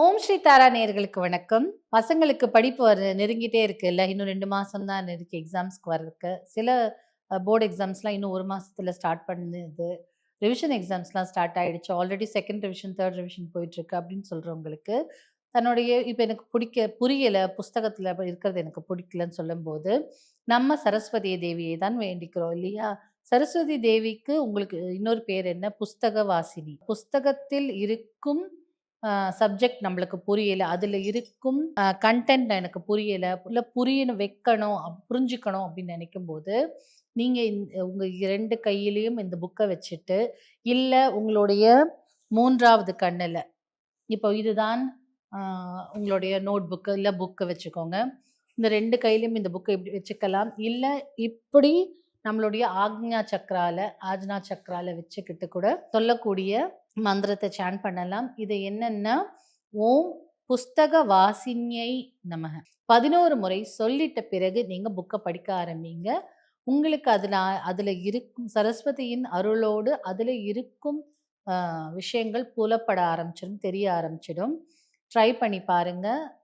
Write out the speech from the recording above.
ஓம் ஸ்ரீ தாரா நேயர்களுக்கு வணக்கம். பசங்களுக்கு படிப்பு வர நெருங்கிட்டே இருக்குல்ல இன்னும் ரெண்டு மாசம் தான் இருக்கு எக்ஸாம்ஸ்க்கு வர்றதுக்கு. சில போர்டு எக்ஸாம்ஸ்லாம் இன்னும் ஒரு மாசத்துல ஸ்டார்ட் பண்ணுது. ரிவிஷன் எக்ஸாம்ஸ்லாம் ஸ்டார்ட் ஆயிடுச்சு. Already second revision third revision போயிட்டு இருக்கு அப்படின்னு சொல்றவங்களுக்கு தன்னுடைய இப்போ எனக்கு பிடிக்க புரியல புஸ்தகத்தில் இருக்கிறது எனக்கு பிடிக்கலன்னு சொல்லும்போது நம்ம சரஸ்வதி தேவியை தான் வேண்டிக்கிறோம் இல்லையா? சரஸ்வதி தேவிக்கு உங்களுக்கு இன்னொரு பேர் என்ன? புஸ்தக வாசினி புஸ்தகத்தில் இருக்கும் சப்ஜெக்ட் நம்மளுக்கு புரியலை. அதில் இருக்கும் கண்டென்ட் எனக்கு புரியலை. இல்லை புரியணும் வைக்கணும் புரிஞ்சுக்கணும் அப்படின்னு நினைக்கும் போது நீங்கள் உங்கள் ரெண்டு கையிலையும் இந்த புக்கை வச்சுட்டு இல்லை உங்களுடைய மூன்றாவது கண்ணில் இப்போ இதுதான் உங்களுடைய நோட் புக்கு இல்லை புக்கை வச்சுக்கோங்க. இந்த ரெண்டு கையிலையும் இந்த புக்கை இப்படி வச்சுக்கலாம். இல்லை இப்படி நம்மளுடைய ஆக்ஞா சக்கரால ஆஜ்னா சக்கரால வச்சுக்கிட்டு கூட சொல்லக்கூடிய மந்திரத்தை சான் பண்ணலாம். இது என்னன்னா ஓம் புஸ்தக வாசினியை நமக. பதினோரு முறை சொல்லிட்ட பிறகு நீங்கள் புக்கை படிக்க ஆரம்பிங்க. உங்களுக்கு அதில் அதில் இருக்கும் சரஸ்வதியின் அருளோடு அதில் இருக்கும் விஷயங்கள் புலப்பட ஆரம்பிச்சிடும் தெரிய ஆரம்பிச்சிடும். ட்ரை பண்ணி பாருங்கள்